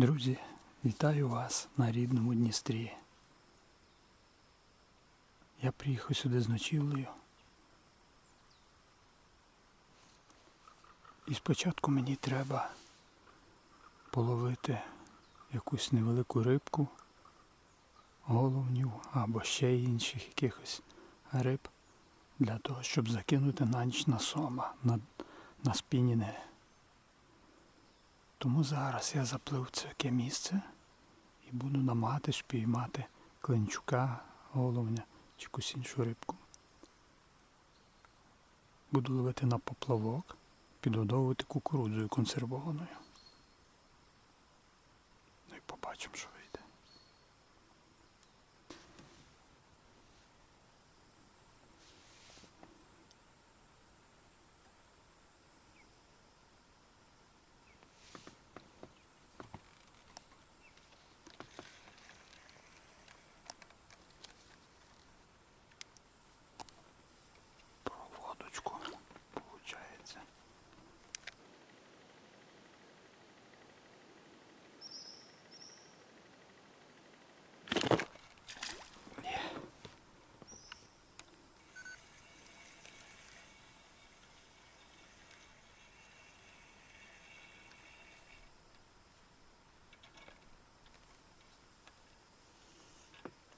Друзі, вітаю вас на рідному Дністрі. Я приїхав сюди з ночівлею. І спочатку мені треба половити якусь невелику рибку, головню або ще інших якихось риб для того, щоб закинути на ніч на сома, на, на спінінги. Тому зараз я заплив в таке місце і буду намагатись піймати кленчука, головня чи якусь іншу рибку. Буду ловити на поплавок, підгодовувати кукурудзою консервованою. Ну і побачимо, що вийде. Проводочку, получається. Є.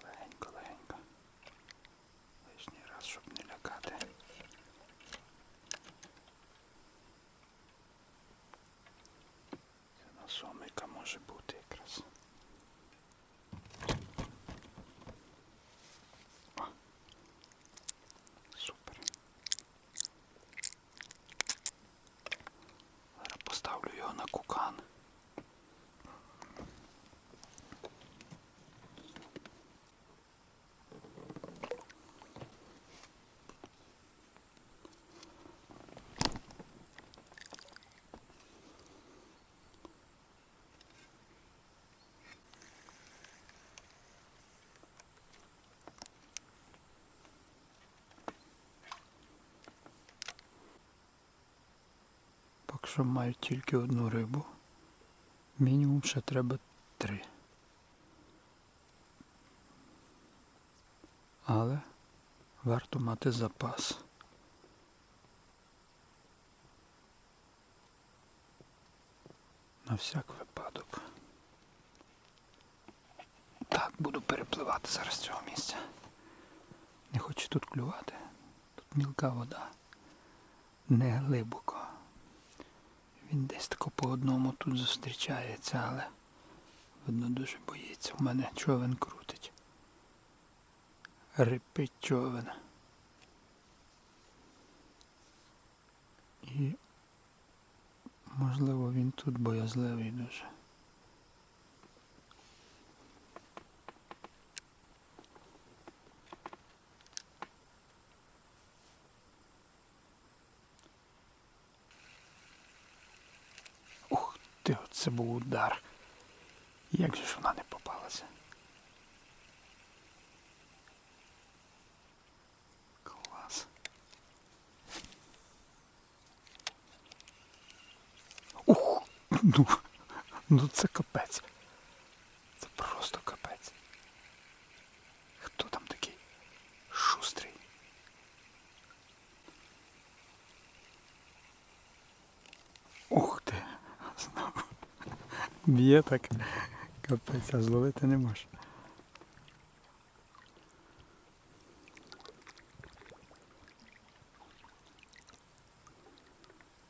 Легенько, легенько. Лишній раз, щоб не лякати. Це на сомика може бути якраз. О, супер. Зараз поставлю його на кукан. Поки що маю тільки одну рибу. Мінімум ще треба три. Але варто мати запас. На всяк випадок. Так, буду перепливати зараз з цього місця. Не хочу тут клювати. Тут мілка вода. Не глибоко. Він десь тако по одному тут зустрічається, але видно дуже боїться. У мене човен крутить. Рипить човен. І можливо він тут боязливий дуже. Ух ти, це був удар. Як же ж вона не попалася? Клас. Ух, ну, ну це капець. Це просто капець. Хто там такий шустрий? Ух ти. Знову. Б'є так. Капець, а зловити не можеш.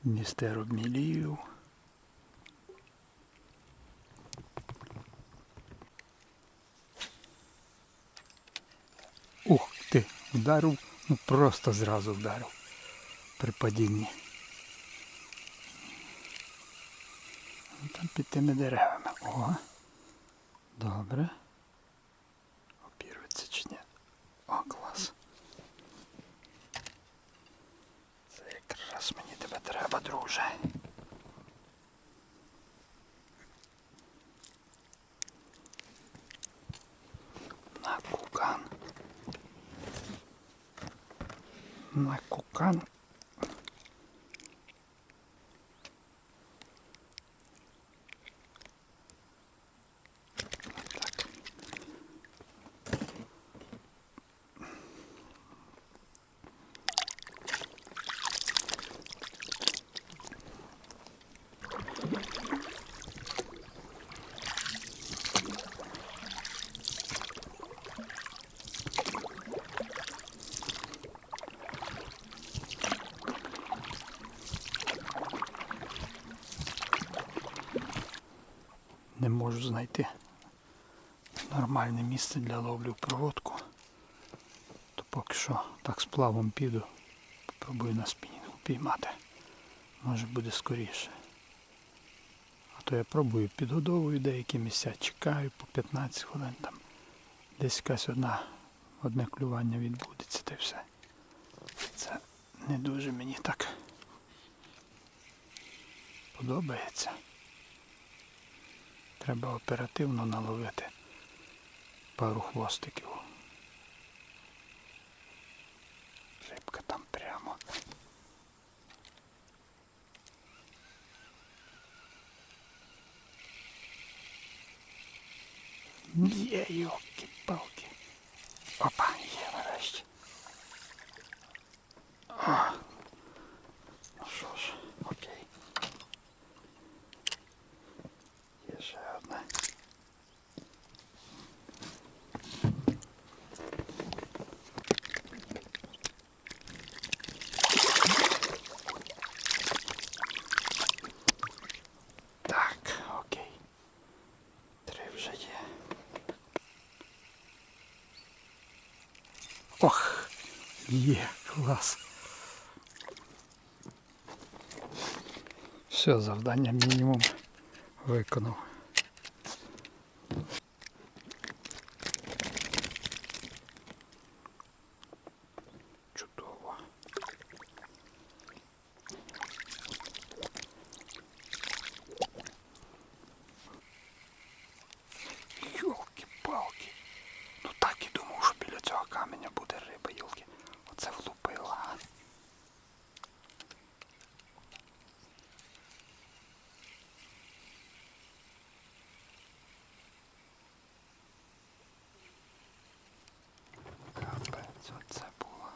Містер обмілів. Ух ти, вдарив, ну просто зразу вдарив при падінні. Там під тими деревами. О. Добре. Опірується чи ні? О, клас. Це якраз мені тебе треба, друже. На кукан. На кукан. не можу знайти нормальне місце для ловлі в проводку. То поки що так сплавом піду. Попробую на спінінгу піймати. Може буде скоріше. А то я пробую, підгодовую деякі місця, чекаю по 15 хвилин там. Десь якась одна, одне клювання відбудеться та й все. Це не дуже мені так подобається. Треба оперативно наловити пару хвостиків. Рибка там прямо. Є, йоки-палки. Опа, є нарешті. О. Ну що ж, окей. Є ще одна. Так, окей. Три вже є. Ох, є, клас. Все, завдання мінімум виконав. Чудово. Йолки-палки. Ну так і думав, що біля цього каменя буде риба, йолки. Оце влупила. Капець, оце було.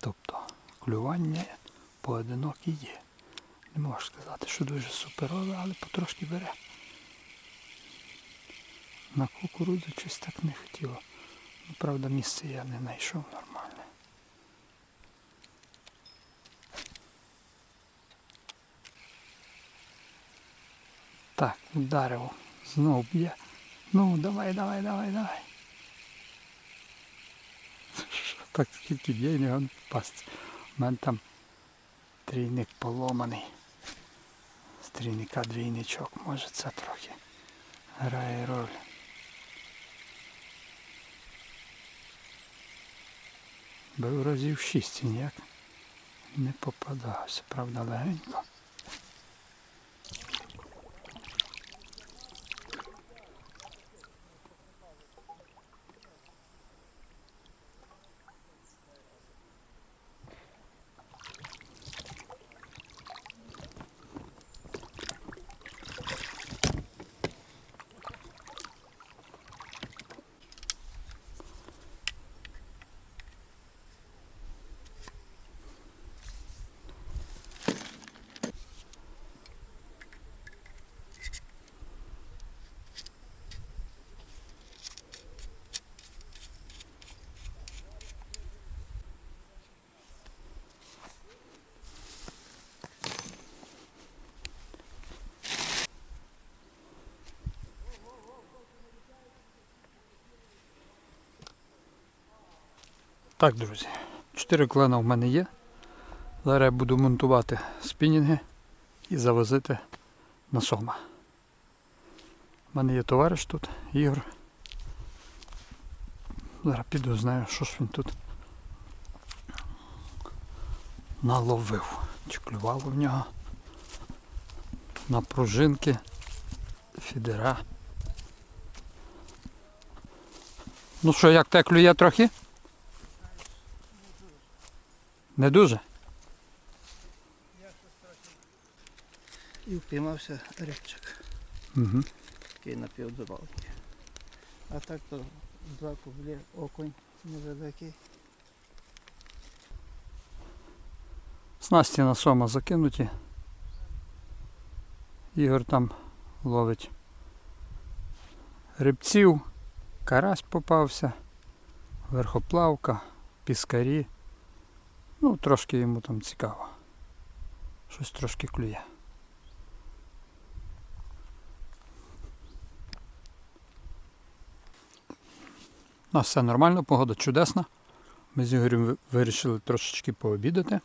Тобто клювання поодинокі є. Не можу сказати, що дуже суперове, але потрошки бере. На кукурудзу щось так не хотіло. Ну, правда, місце я не знайшов нормальне. Так, вдарив. Знов б'є. Ну, давай, давай, давай, давай. Так скільки б'є, не пасться. У мене там трійник поломаний. З трійника двійничок. Може це трохи грає роль. Був разів шість і ніяк не попадався, правда легенько. Так, друзі, 4 клена в мене є. Зараз я буду монтувати спінінги і завозити на сома. У мене є товариш тут, Ігор. Зараз піду, знаю, що ж він тут наловив. Чи клювало в нього. На пружинки, фідера. Ну що, як те клює трохи? Не дуже? І впіймався рибчик, Угу. такий напівдобавки. А так то два кублі окунь невеликий. Снасті на сома закинуті. Ігор там ловить рибців, карась попався, верхоплавка, піскарі. Ну, трошки йому там цікаво. Щось трошки клює. У нас все нормально, погода чудесна. Ми з Ігорем вирішили трошечки пообідати.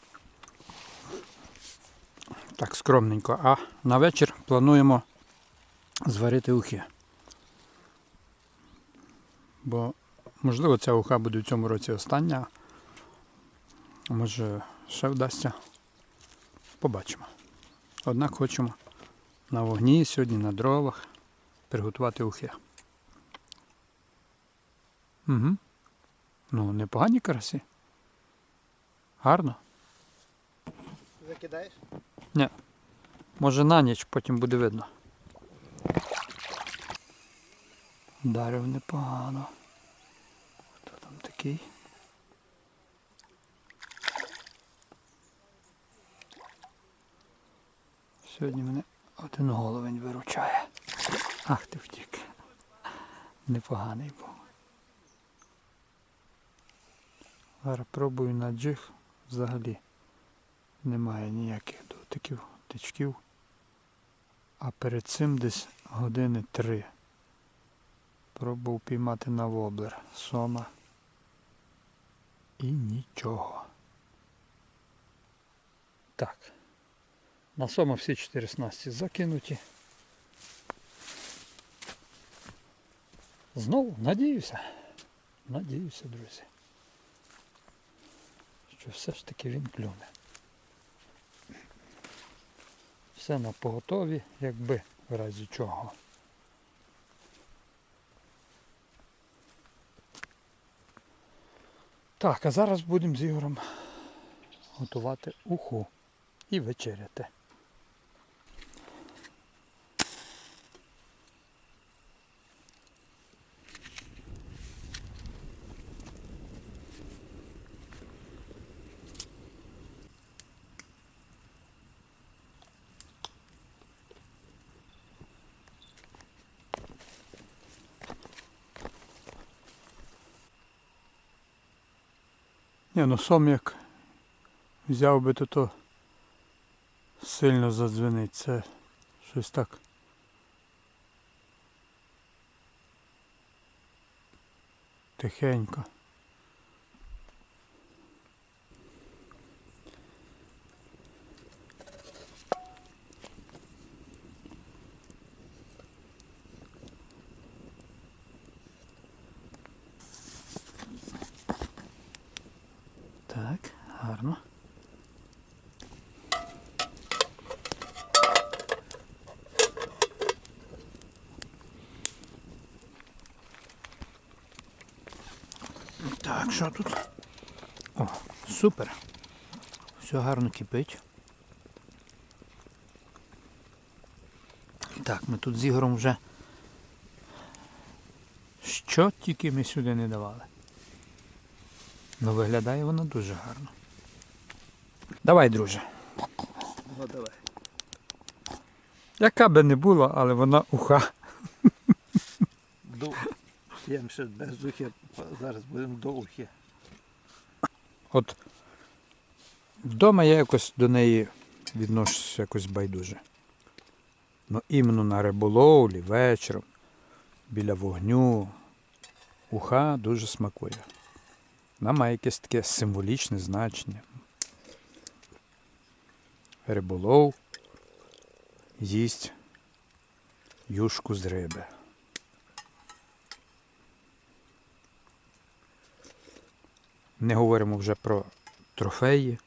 Так, скромненько. А на вечір плануємо зварити ухи. Бо, можливо, ця уха буде в цьому році остання. Може, ще вдасться. Побачимо. Однак хочемо на вогні сьогодні, на дровах приготувати ухи. Угу. Ну, непогані карасі. Гарно. Закидаєш? Ні. Може на ніч, потім буде видно. Дарив непогано. Хто там такий? Сьогодні мене один головень виручає. Ах ти втік. Непоганий був. Зараз пробую на джиг. Взагалі немає ніяких дотиків, тичків. А перед цим десь години три. Пробував піймати на воблер сома. І нічого. Так. На сома всі чотири снасті закинуті. Знову надіюся. Надіюся, друзі. Що все ж таки він клюне. Все на поготові, якби в разі чого. Так, а зараз будемо з Ігорем готувати уху і вечеряти. Ні, ну сом як взяв би, то то сильно задзвенить. Це щось так. Тихенько. Так, гарно. Так, що тут? О, супер. Все гарно кипить. Так, ми тут з Ігорем вже. Що тільки ми сюди не давали. Ну виглядає воно дуже гарно. Давай, друже. Ну давай. Яка би не була, але вона уха. До... Ще без духи, зараз будемо до ухи. От вдома я якось до неї відношуся якось байдуже. Ну іменно на риболовлі, вечором, біля вогню, уха дуже смакує. Вона має якесь таке символічне значення. Риболов їсть юшку з риби. Не говоримо вже про трофеї,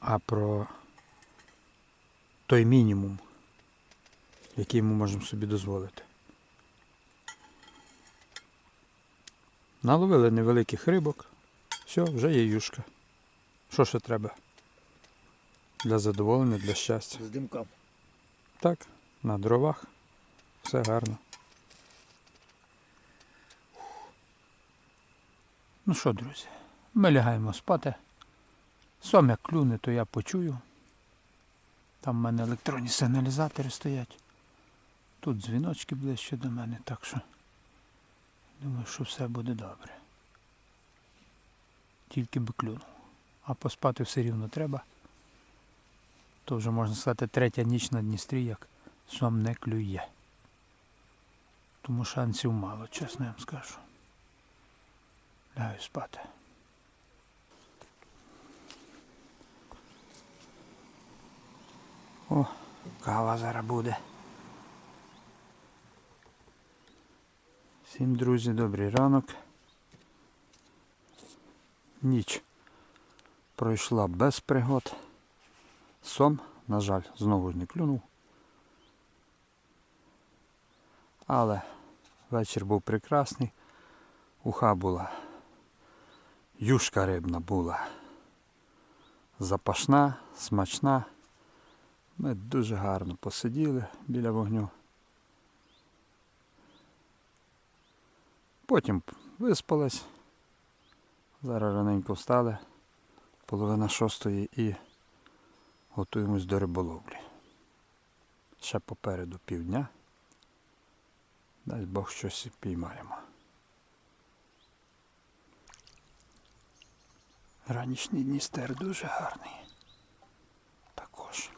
а про той мінімум, який ми можемо собі дозволити. Наловили невеликих рибок, все, вже є юшка. Що ще треба? Для задоволення, для щастя. З димком. Так, на дровах. Все гарно. Ну що, друзі, ми лягаємо спати. Сом як клюне, то я почую. Там в мене електронні сигналізатори стоять. Тут дзвіночки ближче до мене, так що думаю, що все буде добре. Тільки би клюнув. А поспати все рівно треба. То вже можна сказати третя ніч на Дністрі, як сом не клює. Тому шансів мало, чесно я вам скажу. Лягаю спати. О, кава зараз буде. Всім друзі, добрий ранок. Ніч пройшла без пригод. Сом, на жаль, знову ж не клюнув. Але вечір був прекрасний. Уха була. Юшка рибна була. Запашна, смачна. Ми дуже гарно посиділи біля вогню. Потім виспались. Зараз раненько встали. Половина шостої і готуємось до риболовлі. Ще попереду півдня. Дай Бог щось піймаємо. Ранішній Дністер дуже гарний. Також.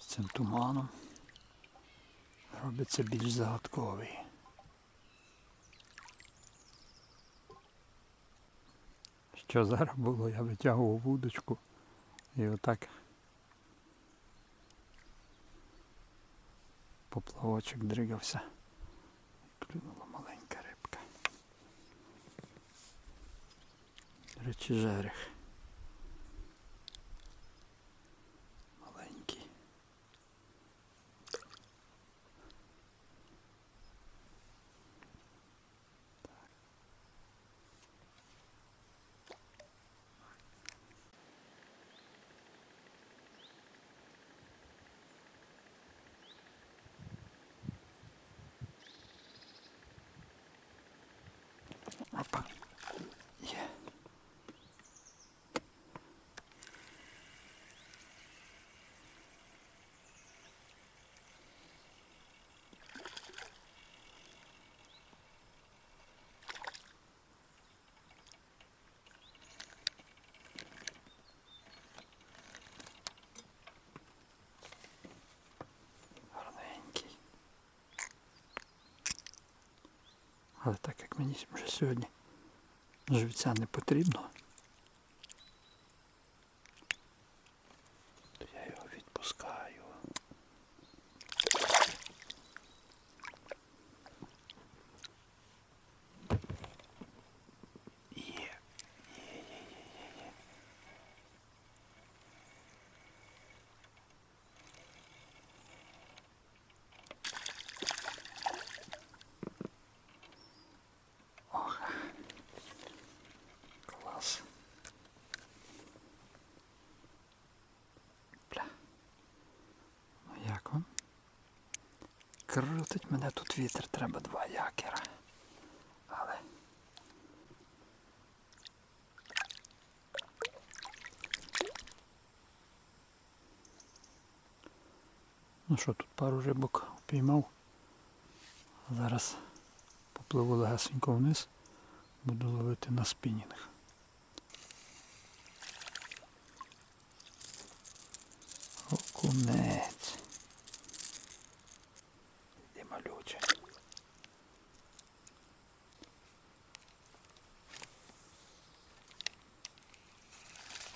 З цим туманом робиться більш загадковий. Що зараз було, я витягував вудочку і отак поплавочок дригався. Маленька рибка. До речі, Але так як мені вже сьогодні живця не потрібно, то я його відпускаю. Є. Клас. Бля. Ну як вам? Крутить мене тут вітер, треба два якера. Але. Ну що, тут пару рибок піймав. Зараз попливу легесенько вниз. Буду ловити на спінінг. Окунець. Іди.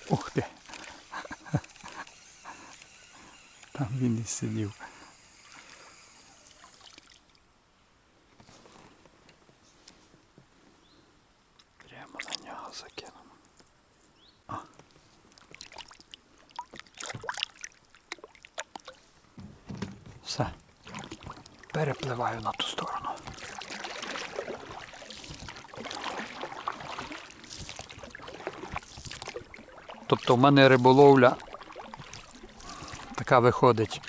Ух ти. Там він і сидів. Прямо на нього закинемо. О. Все. Перепливаю на ту сторону. Тобто в мене риболовля така виходить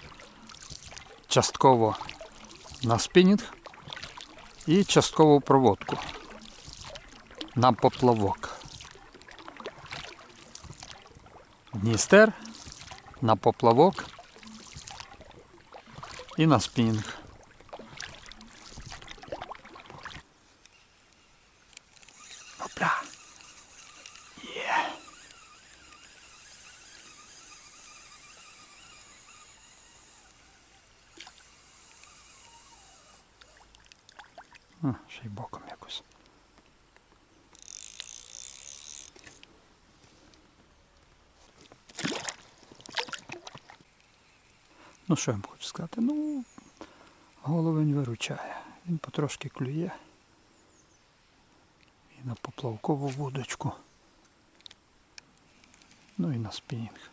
частково на спінінг і частково проводку на поплавок. Дністер на поплавок і на спінінг. Опля. Є. А, ще й боком якось. Ну, що я вам хочу сказати? Ну, головень виручає. Він потрошки клює. І на поплавкову вудочку. Ну і на спінінг.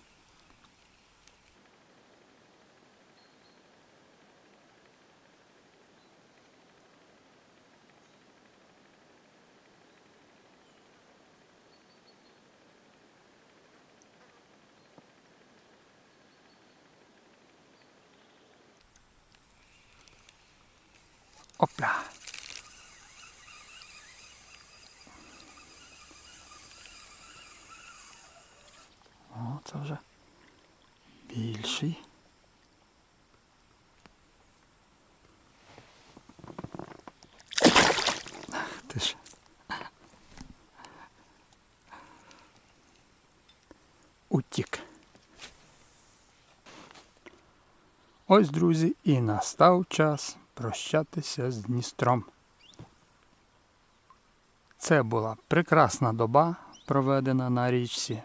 Опля. О, це вже більший. Ах. Утік. Ось, друзі, і настав час прощатися з Дністром. Це була прекрасна доба, проведена на річці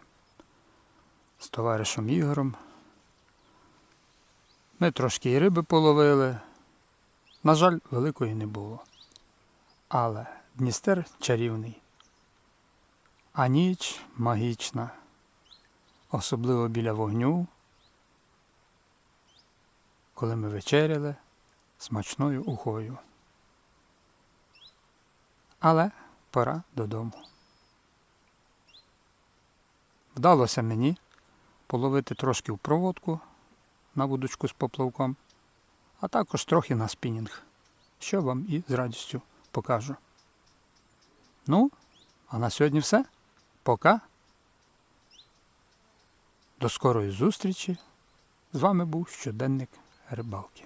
з товаришем Ігорем. Ми трошки і риби половили. На жаль, великої не було. Але Дністер чарівний, а ніч магічна, особливо біля вогню, коли ми вечеряли смачною ухою. Але пора додому. Вдалося мені половити трошки в проводку на вудочку з поплавком, а також трохи на спінінг, що вам і з радістю покажу. Ну, а на сьогодні все. Пока. До скорої зустрічі. З вами був щоденник рибалки.